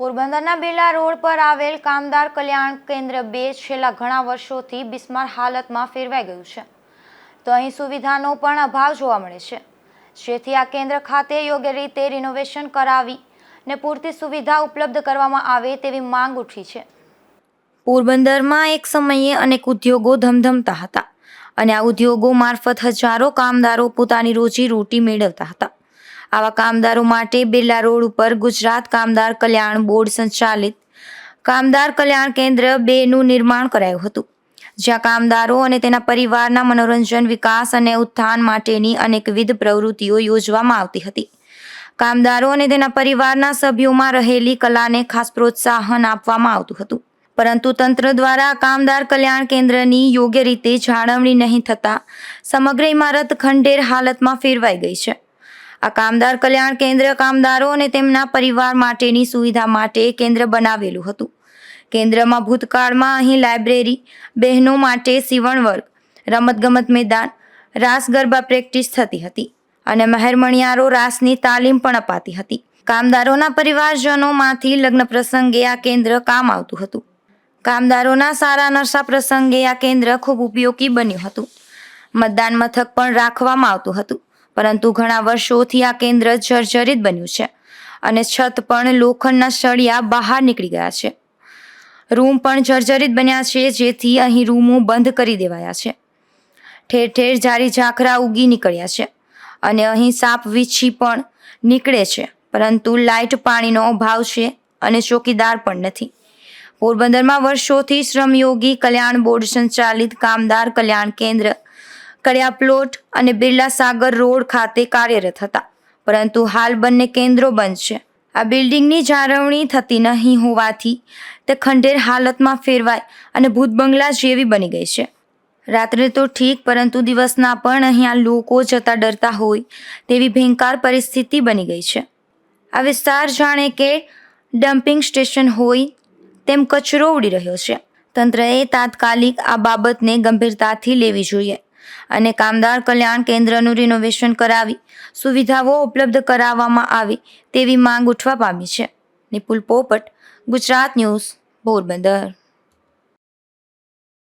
પોરબંદરના બેલા રોડ પર આવેલ કામદાર કલ્યાણ કેન્દ્ર બે છેલ્લા ઘણા વર્ષોથી બિસ્માર હાલતમાં ફેરવાઈ ગયું છે. તો અહીં સુવિધાનો પણ અભાવ જોવા મળે છે. જેથી આ કેન્દ્ર ખાતે યોગ્ય રીતે રિનોવેશન કરાવી ને પૂરતી સુવિધા ઉપલબ્ધ કરવામાં આવે તેવી માંગ ઉઠી છે. પોરબંદરમાં એક સમયે અનેક ઉદ્યોગો ધમધમતા હતા અને આ ઉદ્યોગો મારફત હજારો કામદારો પોતાની રોજી રોટી મેળવતા હતા. આવા કામદારો માટે બિરલા રોડ ઉપર ગુજરાત કામદાર કલ્યાણ બોર્ડ સંચાલિત કામદાર કલ્યાણ કેન્દ્ર બેનું નિર્માણ કરાયું હતું. જ્યાં કામદારો અને તેના પરિવારના મનોરંજન, વિકાસ અને ઉત્થાન માટેની અનેકવિધ પ્રવૃત્તિઓ યોજવામાં આવતી હતી. કામદારો અને તેના પરિવારના સભ્યોમાં રહેલી કલાને ખાસ પ્રોત્સાહન આપવામાં આવતું હતું. પરંતુ તંત્ર દ્વારા કામદાર કલ્યાણ કેન્દ્રની યોગ્ય રીતે જાળવણી નહીં થતાં સમગ્ર ઇમારત ખંડેર હાલતમાં ફેરવાઈ ગઈ છે. આ કામદાર કલ્યાણ કેન્દ્ર કામદારો અને તેમના પરિવાર માટેની સુવિધા માટે કેન્દ્ર બનાવેલું હતું. કેન્દ્રમાં ભૂતકાળમાં અહીં લાઇબ્રેરી, બહેનો માટે સીવણ વર્ગ, રમતગમત મેદાન, રાસ ગરબા પ્રેક્ટિસ થતી હતી અને મહેરમણિયારો રાસની તાલીમ પણ અપાતી હતી. કામદારોના પરિવારજનોમાંથી લગ્ન પ્રસંગે આ કેન્દ્ર કામ આવતું હતું. કામદારોના સારા નરસા પ્રસંગે આ કેન્દ્ર ખૂબ ઉપયોગી બન્યું હતું. મતદાન મથક પણ રાખવામાં આવતું હતું. પરંતુ ઘણા વર્ષોથી આ કેન્દ્ર જર્જરિત બન્યું છે અને છત પણ લોખંડના સળિયા બહાર નીકળી ગયા છે. રૂમ પણ જર્જરિત બન્યા છે, જેથી અહીં રૂમો બંધ કરી દેવાયા છે. ઠેર ઠેર જારી ઝાખરા ઉગી નીકળ્યા છે અને અહીં સાપ વીછી પણ નીકળે છે, પરંતુ લાઇટ પાણીનો અભાવ છે અને ચોકીદાર પણ નથી. પોરબંદરમાં વર્ષોથી શ્રમયોગી કલ્યાણ બોર્ડ સંચાલિત કામદાર કલ્યાણ કેન્દ્ર કડિયા પ્લોટ અને બિરલા સાગર રોડ ખાતે કાર્યરત હતા. પરંતુ હાલ બંને કેન્દ્રો બંધ છે. આ બિલ્ડિંગની જાળવણી થતી નહીં હોવાથી તે ખંડેર હાલતમાં ફેરવાય અને ભૂત બંગલા જેવી બની ગઈ છે. રાત્રે તો ઠીક, પરંતુ દિવસના પણ અહીંયા લોકો જતા ડરતા હોય તેવી ભયંકર પરિસ્થિતિ બની ગઈ છે. આ વિસ્તાર જાણે કે ડમ્પિંગ સ્ટેશન હોય તેમ કચરો ઉડી રહ્યો છે. તંત્રએ તાત્કાલિક આ બાબતને ગંભીરતાથી લેવી જોઈએ. અને કામદાર કલ્યાણ કેન્દ્રનું રિનોવેશન કરાવી, સુવિધાઓ ઉપલબ્ધ કરાવવામાં આવે તેવી માંગ ઉઠવા પામી છે. નિપુલ પોપટ, ગુજરાત ન્યૂઝ, પોરબંદર.